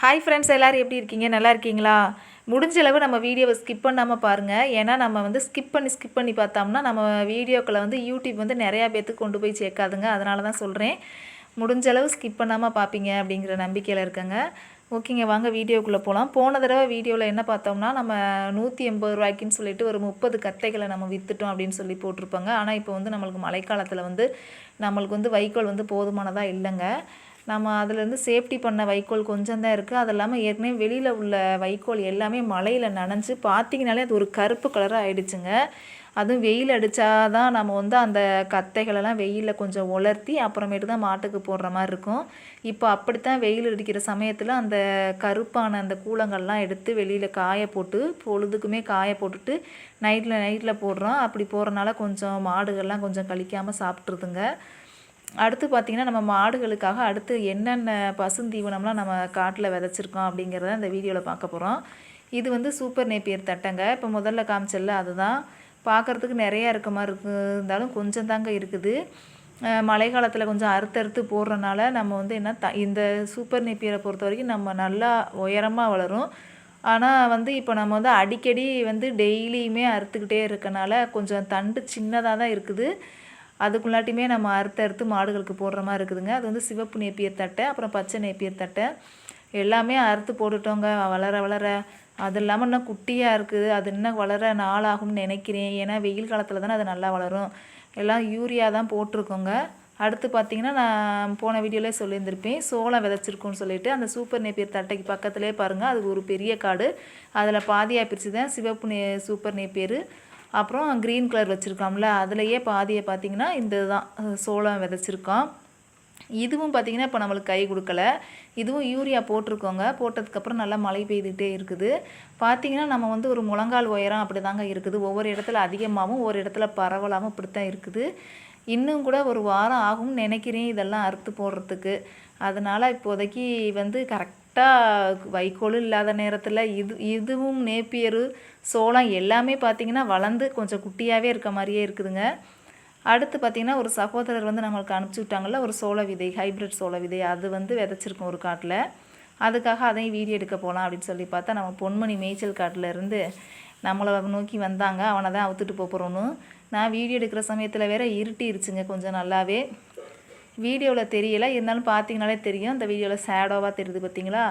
Hi friends எல்லோரும் எப்படி இருக்கீங்க? நல்லா இருக்கீங்களா? முடிஞ்ச அளவு நம்ம வீடியோவை ஸ்கிப் பண்ணாமல் பாருங்கள் ஏன்னா நம்ம வந்து ஸ்கிப் பண்ணி ஸ்கிப் பண்ணி பார்த்தோம்னா நம்ம வீடியோக்களை வந்து யூடியூப் வந்து நிறையா பேத்துக்கு கொண்டு போய் சேர்க்காதுங்க. அதனால தான் சொல்கிறேன் முடிஞ்சளவு ஸ்கிப் பண்ணாமல் பார்ப்பீங்க அப்படிங்கிற நம்பிக்கையில் இருக்கேங்க. ஓகேங்க வாங்க வீடியோக்குள்ளே போகலாம் போன தடவை வீடியோவில் என்ன பார்த்தோம்னா நம்ம நூற்றி எண்பது ரூபாய்க்குன்னு சொல்லிட்டு ஒரு முப்பது கத்தைகளை நம்ம விற்றுட்டோம் அப்படின்னு சொல்லி போட்டிருப்பாங்க. ஆனால் இப்போ வந்து நம்மளுக்கு மழைக்காலத்தில் வந்து நம்மளுக்கு வந்து வைக்கோல் வந்து போதுமானதாக இல்லைங்க. நம்ம அதுலேருந்து சேஃப்டி பண்ண வைக்கோல் கொஞ்சம் தான் இருக்குது அது இல்லாமல் ஏற்கனவே வெளியில் உள்ள வைக்கோல் எல்லாமே மழையில் நனைஞ்சு பார்த்தீங்கனாலே அது ஒரு கருப்பு கலராக ஆயிடுச்சுங்க. அதுவும் வெயில் அடித்தா தான் நம்ம வந்து அந்த கத்தைகளெல்லாம் வெயிலில் கொஞ்சம் உலர்த்தி அப்புறமேட்டு தான் மாட்டுக்கு போடுற மாதிரி இருக்கும். இப்போ அப்படித்தான் வெயில் அடிக்கிற சமயத்தில் அந்த கருப்பான அந்த கூலங்கள்லாம் எடுத்து வெளியில் காய போட்டு பொழுதுக்குமே காய போட்டுட்டு நைட்டில் நைட்டில் போடுறோம். அப்படி போடுறனால கொஞ்சம் மாடுகள்லாம் கொஞ்சம் கழிக்காமல் சாப்பிட்ருதுங்க அடுத்து பார்த்திங்கன்னா நம்ம மாடுகளுக்காக அடுத்து என்னென்ன பசுந்தீவனம்லாம் நம்ம காட்டில் விதைச்சிருக்கோம் அப்படிங்கிறத இந்த வீடியோவில் பார்க்க போகிறோம். இது வந்து சூப்பர் நேப்பியர் தட்டைங்க. இப்போ முதல்ல காமிச்சல அதுதான். பார்க்குறதுக்கு நிறையா இருக்க மாதிரி இருக்கு. இருந்தாலும் கொஞ்சம் தாங்க இருக்குது. மழை காலத்தில் கொஞ்சம் அறுத்தறுத்து போடுறனால நம்ம வந்து என்ன த இந்த சூப்பர் நேப்பியரை பொறுத்த வரைக்கும் நம்ம நல்லா உயரமாக வளரும். ஆனால் வந்து இப்போ நம்ம வந்து அடிக்கடி வந்து டெய்லியுமே அறுத்துக்கிட்டே இருக்கனால கொஞ்சம் தண்டு சின்னதாக தான் இருக்குது. அதுக்குள்ளாட்டியுமே நம்ம அறுத்து அறுத்து மாடுகளுக்கு போடுற மாதிரி இருக்குதுங்க. அது வந்து சிவப்பு நேப்பியர் தட்டை அப்புறம் பச்சை நேப்பியர் தட்டை. எல்லாமே அறுத்து போட்டுட்டோங்க. வளர வளர. அது இல்லாமல் இன்னும் குட்டியாக இருக்குது. அது இன்னும் வளர நாளாகும்னு நினைக்கிறேன். ஏன்னா வெயில் காலத்தில் தானே அது நல்லா வளரும். எல்லாம் யூரியா தான் போட்டிருக்கோங்க. அடுத்து பார்த்திங்கன்னா நான் போன வீடியோலே சொல்லியிருந்திருப்பேன். சோளம் விதைச்சிருக்கோன்னு சொல்லிட்டு அந்த சூப்பர் நேப்பியர் தட்டைக்கு பக்கத்துலேயே பாருங்கள் அது ஒரு பெரிய காடு. அதில் பாதியாக பிரித்து தான் சிவப்பு நே சூப்பர் நேப்பியர். அப்புறம் க்ரீன் கலர் வச்சுருக்கோம்ல அதுலேயே பாதியை பார்த்திங்கன்னா இந்த தான் சோளம் விதைச்சிருக்கோம். இதுவும் பார்த்திங்கன்னா இப்போ நம்மளுக்கு கை கொடுக்கல. இதுவும் யூரியா போட்டிருக்கோங்க. போட்டதுக்கப்புறம் நல்லா மழை பெய்துகிட்டே இருக்குது. பார்த்திங்கன்னா நம்ம வந்து ஒரு முழங்கால் உயரம் அப்படி தாங்க இருக்குது. ஒவ்வொரு இடத்துல அதிகமாகவும் ஒரு இடத்துல பரவலாகவும் இப்படி தான் இருக்குது. இன்னும் கூட ஒரு வாரம் ஆகும்னு நினைக்கிறேன் இதெல்லாம் அறுத்து போடுறதுக்கு. அதனால் இப்போதைக்கு வந்து கரெக்டாக வைக்கோலும் இல்லாத நேரத்தில் இது இதுவும் நேப்பியரு சோளம் எல்லாமே பார்த்திங்கன்னா வளர்ந்து கொஞ்சம் குட்டியாகவே இருக்க மாதிரியே இருக்குதுங்க. அடுத்து பார்த்திங்கன்னா ஒரு சகோதரர் வந்து நம்மளுக்கு அனுப்பிச்சி விட்டாங்கள்ல ஒரு சோள விதை ஹைப்ரிட் சோள விதை அது வந்து விதைச்சிருக்கோம் ஒரு காட்டில். அதுக்காக அதையும் வீடியோ எடுக்க போகலாம் அப்படின்னு சொல்லி பார்த்தா நம்ம பொன்மணி மேய்ச்சல் காட்டில் இருந்து நம்மளை நோக்கி வந்தாங்க. அவனை தான் அவுத்துட்டு போகிறோன்னு நான் வீடியோ எடுக்கிற சமயத்தில் வேற இருட்டிருச்சுங்க கொஞ்சம் நல்லாவே. வீடியோவில் தெரியலை. இருந்தாலும் பார்த்தீங்கனாலே தெரியும். இந்த வீடியோவில் சேடோவாக தெரியுது பார்த்தீங்களா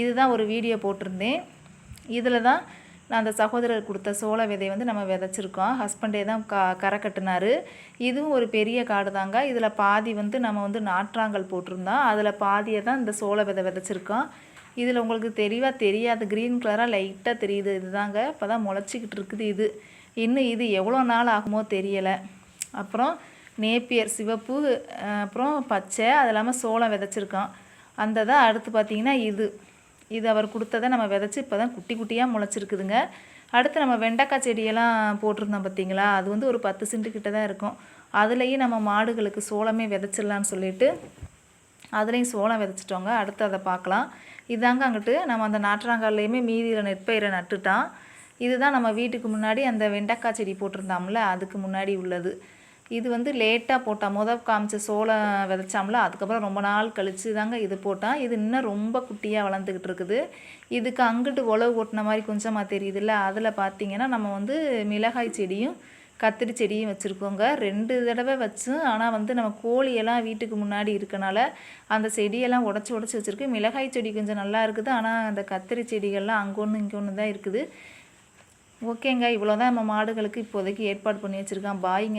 இதுதான் ஒரு வீடியோ போட்டிருந்தேன். இதில் தான் நான் அந்த சகோதரர் கொடுத்த சோள விதை வந்து நம்ம விதைச்சிருக்கோம். ஹஸ்பண்டே தான் க கரை கட்டினார். இதுவும் ஒரு பெரிய காடு தாங்க இதில் பாதி வந்து நம்ம வந்து நாற்றாங்கல் போட்டிருந்தோம். அதில் பாதியை தான் இந்த சோள விதை விதைச்சிருக்கோம். இதில் உங்களுக்கு தெளிவாக தெரியாது. க்ரீன் கலராக லைட்டாக தெரியுது. இதுதாங்க. இப்போ தான் முளைச்சிக்கிட்டு இருக்குது இது. இன்னும் இது எவ்வளோ நாள் ஆகுமோ தெரியலை. அப்புறம் நேப்பியர் சிவப்பு அப்புறம் பச்சை அது இல்லாமல் சோளம் விதைச்சிருக்கோம் அந்த தான் அடுத்து பார்த்திங்கன்னா இது. இது அவர் கொடுத்ததை நம்ம விதைச்சி இப்போ தான் குட்டி குட்டியாக முளைச்சிருக்குதுங்க. அடுத்து நம்ம வெண்டைக்காய் செடியெல்லாம் போட்டிருந்தோம் பார்த்திங்களா? அது வந்து ஒரு பத்து சென்ட்டு கிட்ட தான் இருக்கும். அதுலேயும் நம்ம மாடுகளுக்கு சோளமே விதைச்சிடலான்னு சொல்லிட்டு அதுலேயும் சோளம் விதைச்சிட்டோங்க. அடுத்து அதை பார்க்கலாம். இதாங்க அங்கிட்டு நம்ம அந்த நாற்றாங்கால்லையுமே மீதியில் நெற்பயிரை நட்டுட்டான். இதுதான் நம்ம வீட்டுக்கு முன்னாடி அந்த வெண்டைக்காய் செடி போட்டிருந்தோம்ல அதுக்கு முன்னாடி உள்ளது. இது வந்து லேட்டாக போட்டால் முத காமிச்ச சோளம் விதைச்சாம்ல அதுக்கப்புறம் ரொம்ப நாள் கழித்து தாங்க இது போட்டால் இது இன்னும் ரொம்ப குட்டியாக வளர்ந்துக்கிட்டு இருக்குது. இதுக்கு அங்கிட்டு உழவு ஓட்டின மாதிரி கொஞ்சமாக தெரியுதுல்ல அதில் பார்த்தீங்கன்னா நம்ம வந்து மிளகாய் செடியும் கத்திரி செடியும் வச்சுருக்கோங்க. ரெண்டு தடவை வச்சு ஆனால் வந்து நம்ம கோழியெல்லாம் வீட்டுக்கு முன்னாடி இருக்கனால அந்த செடியெல்லாம் உடச்சி உடச்சி வச்சுருக்கு. மிளகாய் செடி கொஞ்சம் நல்லா இருக்குது ஆனால் அந்த கத்திரி செடிகள்லாம் அங்கே ஒன்று இங்கே ஒன்று தான் இருக்குது. ஓகேங்க இவ்வளோ தான் நம்ம மாடுகளுக்கு இப்போதைக்கு ஏற்பாடு பண்ணி வச்சுருக்கான். பாய்ங்க.